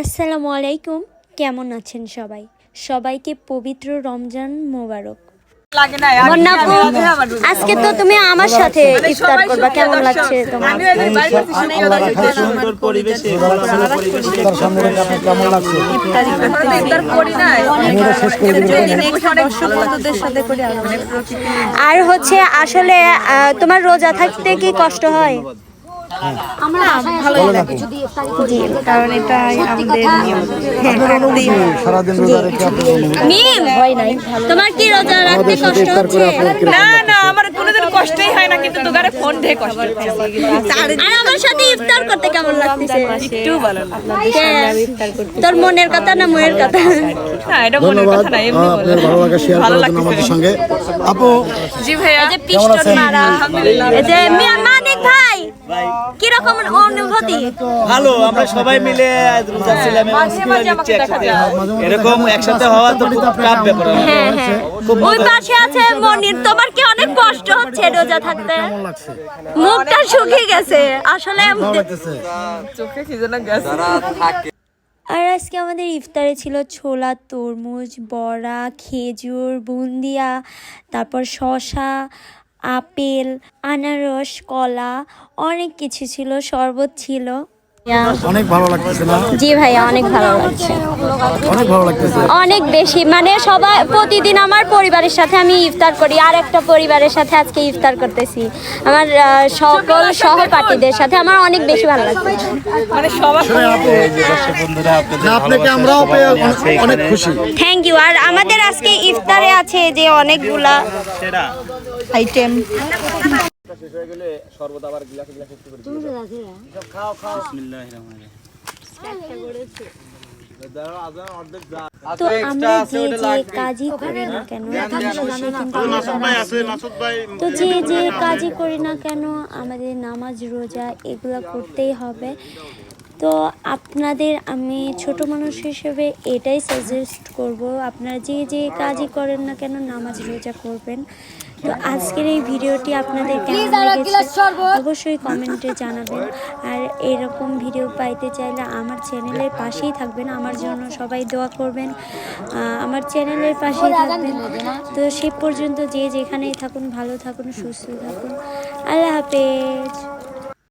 আসসালামু আলাইকুম। কেমন আছেন সবাই? সবাইকে পবিত্র রমজান মোবারক। আজকে তো তুমি আমার সাথে ইফতার করবা। কেমন লাগছে তোমার? আর হচ্ছে আসলে আহ, তোমার রোজা থাকতে কি কষ্ট হয়? কারণ এটা আমাদের সারাদিন রোজা রেখে হয় নাই। তোমার কি রোজা রাখতে কষ্ট হচ্ছে? না না আমার কোনোদিন কষ্টই হয় না কিন্তু দোকানে ফোন দিয়ে কষ্ট আর আমার সাথে ইফতার করতে কেমন লাগতেছে? একটু ভালো তোর মনের কথা না মনের কথা? না এটা মনের কথা না এমনি আপনার ভালো লাগা শেয়ার করার জন্য আমাদের সঙ্গে। আপু জি ভাইয়া এই যে মানিক ভাই কীরকম অনুভূতি। ভালো আমরা সবাই মিলে রোজা ছিলাম এবং একসাথে। এরকম একসাথে হওয়া তো খুব টাফ ব্যাপার। হ্যাঁ হ্যাঁ। ওই পাশে আছে মনির। তোমার কি অনেক কষ্ট হচ্ছে রোজা থাকতে? মুখটা শুকিয়ে গেছে। আসলে চোখে কি যেন গেছে। আর আজকে আমাদের ইফতারে ছিল ছোলা তরমুজ বড়া খেজুর বুন্দিয়া তারপর শশা আপেল আনারস কলা অনেক কিছু ছিল শরবত ছিল। অনেক ভালো লাগতেছে না? জি ভাইয়া অনেক ভালো লাগছে। অনেক ভালো লাগতেছে। অনেক বেশি মানে সবাই প্রতিদিন আমার পরিবারের সাথে আমি ইফতার করি আর একটা পরিবারের সাথে আজকে ইফতার করতেছি। আমার সকল সহপাঠীদের সাথে আমার অনেক বেশি ভালো লাগছে। মানে সবার আপনাকে আমরাও অনেক খুশি। থ্যাংক ইউ আর আমাদের আজকে ইফতারে আছে যে অনেকগুলা আইটেম বিসমিল্লাহির রহমানির রহিম। তো আমরা যে যে কাজই করি না কেন? শেষে তো যে যে কাজই করি না কেন আমাদের নামাজ রোজা এগুলো করতেই হবে। তো আপনাদের আমি ছোট মানুষ হিসেবে এটাই সাজেস্ট করব। আপনারা যে যে কাজই করেন না কেন নামাজ রোজা করবেন। তো আজকের এই ভিডিওটি আপনাদের কেমন লেগেছে? অবশ্যই কমেন্টে জানাবেন। আর এরকম ভিডিও পাইতে চাইলে আমার চ্যানেলের পাশেই থাকবেন। আমার জন্য সবাই দোয়া করবেন। আমার চ্যানেলের পাশেই থাকবেন। তো সে পর্যন্ত যে যেখানেই থাকুন ভালো থাকুন সুস্থ থাকুন। আল্লাহ হাফেজ।